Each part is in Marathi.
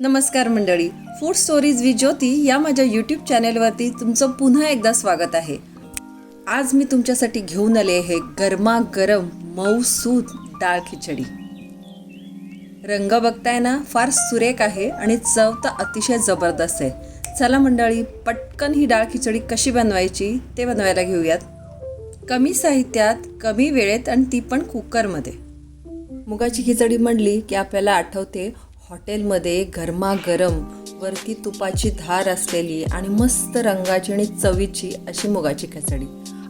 नमस्कार मंडळी. फूड स्टोरीज विथ ज्योती या माझ्या यूट्यूब चॅनेलवरती तुमचं पुन्हा एकदा स्वागत आहे. आज मी तुमच्यासाठी घेऊन आले आहे गरमागरम मऊसूद डाळ खिचडी. रंग बघताय ना फार सुरेख आहे आणि चव तर अतिशय जबरदस्त आहे. चला मंडळी पटकन ही डाळ खिचडी कशी बनवायची ते बनवायला घेऊयात. कमी साहित्यात कमी वेळेत आणि ती पण कुकरमध्ये मुगाची खिचडी म्हणली की आपल्याला आठवते हॉटेलमध्ये गरमागरम वरती तुपाची धार असलेली आणि मस्त रंगाची आणि चवीची अशी मुगाची खिचडी.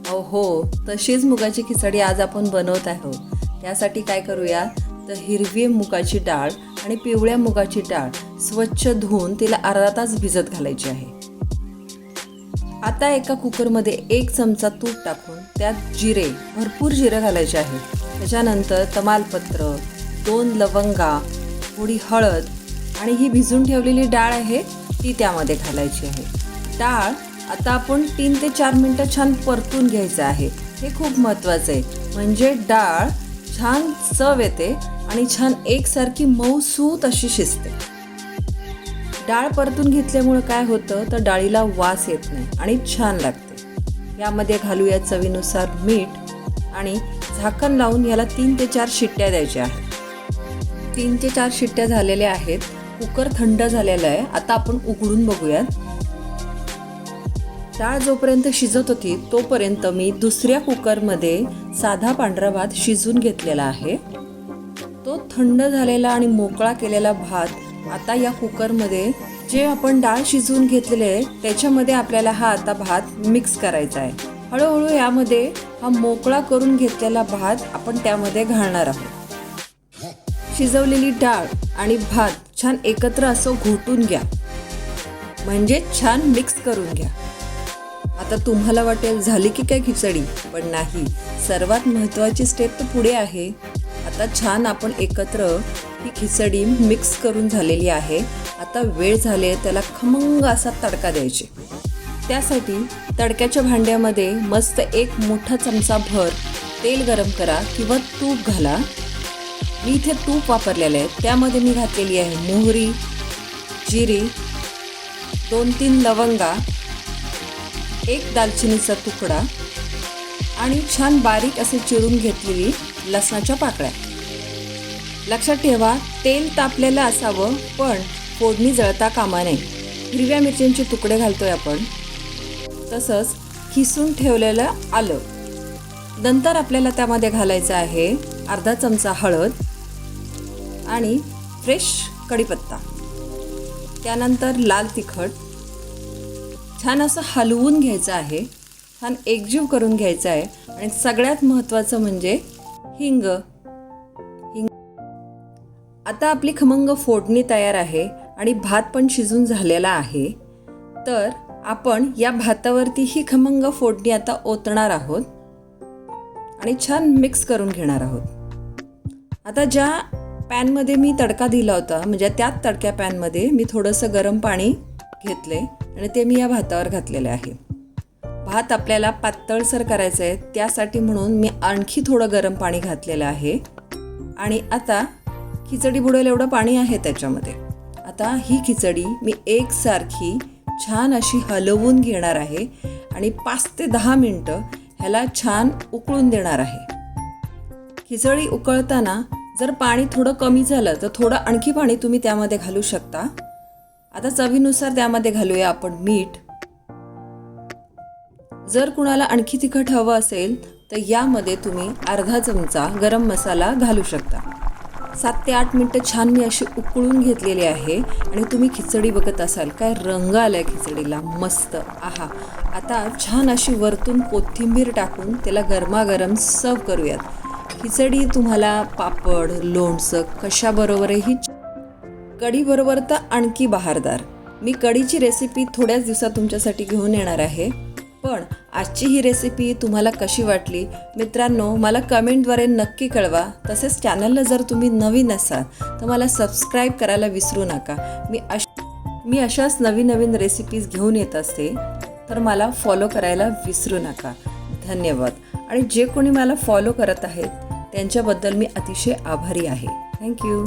अहो हो तशीच मुगाची खिचडी आज आपण बनवत आहोत. त्यासाठी काय करूया? तर हिरवी मुगाची डाळ आणि पिवळ्या मुगाची डाळ स्वच्छ धुवून तिला अर्धा तास भिजत घालायची आहे. आता एका कुकरमध्ये एक चमचा तूप टाकून त्यात जिरे भरपूर जिरे घालायचे आहे. त्याच्यानंतर तमालपत्र दोन लवंगा थोडी हळद आणि ही भिजून ठेवलेली डाळ आहे ती त्यामध्ये घालायची आहे. डाळ आता आपण तीन ते चार मिनटं छान परतून घ्यायचं आहे. हे खूप महत्त्वाचं आहे. म्हणजे डाळ छान चव येते आणि छान एकसारखी मऊसूत अशी शिजते. डाळ परतून घेतल्यामुळं काय होतं? तर डाळीला वास येत नाही आणि छान लागते. यामध्ये घालूया चवीनुसार मीठ आणि झाकण लावून याला तीन ते चार शिट्ट्या द्यायच्या आहेत. तीन ते चार शिट्ट्या झालेल्या आहेत. कुकर थंड झालेला आहे. आता आपण उघडून बघूयात. डाळ जोपर्यंत शिजत होती तोपर्यंत मी दुसऱ्या कुकरमध्ये साधा पांढरा भात शिजून घेतलेला आहे. तो थंड झालेला आणि मोकळा केलेला भात आता या कुकरमध्ये जे आपण डाळ शिजवून घेतलेले आहे त्याच्यामध्ये आपल्याला हा आता भात मिक्स करायचा आहे. हळूहळू यामध्ये हा मोकळा करून घेतलेला भात आपण त्यामध्ये घालणार आहोत. शिजवलेली डाळ आणि भात छान एकत्र असं घोटून घ्या. म्हणजे छान मिक्स करून घ्या. आता तुम्हाला वाटेल झाली की काय खिचडी पण नाही. सर्वात महत्त्वाची स्टेप तर पुढे आहे. आता छान आपण एकत्र ही खिचडी मिक्स करून झालेली आहे. आता वेळ झाले त्याला खमंग असा तडका द्यायचे. त्यासाठी तडक्याच्या भांड्यामध्ये मस्त एक मोठा चमचा भर तेल गरम करा किंवा तूप घाला. मी इथे तूप वापरलेलं आहे. त्यामध्ये मी घातलेली आहे मोहरी जिरी दोन तीन लवंगा एक दालचिनीचा तुकडा आणि छान बारीक असे चिरून घेतलेली लसणाच्या पाकळ्या. लक्षात ठेवा तेल तापलेलं असावं पण फोडणी जळता कामा नये. हिरव्या मिरच्यांचे तुकडे घालतोय आपण. तसंच खिसून ठेवलेलं आलं. नंतर आपल्याला त्यामध्ये घालायचं आहे अर्धा चमचा हळद आणि फ्रेश कढीपत्ता. त्यानंतर लाल तिखट. छान असं हलवून घ्यायचं आहे. छान एकजीव करून घ्यायचं आहे. आणि सगळ्यात महत्त्वाचं म्हणजे हिंग. हिंग. आता आपली खमंग फोडणी तयार आहे आणि भात पण शिजून झालेला आहे. तर आपण या भातावरती ही खमंग फोडणी आता ओतणार आहोत. आणि छान मिक्स करून घेणार आहोत. आता ज्या पॅनमध्ये मी तडका दिला होता. म्हणजे त्याच तडक्या पॅनमध्ये मी थोडंसं गरम पाणी घेतले आणि ते मी या भातावर घातलेले आहे. भात आपल्याला पातळसर करायचं आहे. त्यासाठी म्हणून मी आणखी थोडं गरम पाणी घातलेलं आहे. आणि आता खिचडी बुडेल एवढं पाणी आहे त्याच्यामध्ये. आता ही खिचडी मी एकसारखी छान अशी हलवून घेणार आहे आणि पाच ते दहा मिनटं ह्याला छान उकळून देणार आहे. खिचडी उकळताना जर पाणी थोडं कमी झालं तर थोडं आणखी पाणी तुम्ही त्यामध्ये घालू शकता. आता चवीनुसार त्यामध्ये घालूया आपण मीठ. जर कुणाला आणखी तिखट हवं असेल तर यामध्ये तुम्ही अर्धा चमचा गरम मसाला घालू शकता. सात ते आठ मिनटं छान मी अशी उकळून घेतलेली आहे आणि तुम्ही खिचडी बघत असाल काय रंग आलाय खिचडीला मस्त. आहा. आता छान अशी वरतून कोथिंबीर टाकून त्याला गरमागरम सर्व करूयात. खिचडी तुम्हाला पापड लोणचं कशाबरोबरही कढीबरोबर तर आणखी बहारदार. मी कढीची रेसिपी थोड्याच दिवसात तुमच्यासाठी घेऊन येणार आहे. पण आजची ही रेसिपी तुम्हाला कशी वाटली? मित्रांनो मला कमेंटद्वारे नक्की कळवा. तसेच चॅनलला जर तुम्ही नवीन असाल तर मला सबस्क्राईब करायला विसरू नका. मी अश मी अशाच नवीन नवीन रेसिपीज घेऊन येत असते तर मला फॉलो करायला विसरू नका. धन्यवाद. आणि जे कोणी मला फॉलो करत आहेत त्यांच्याबद्दल मी अतिशय आभारी आहे. थँक्यू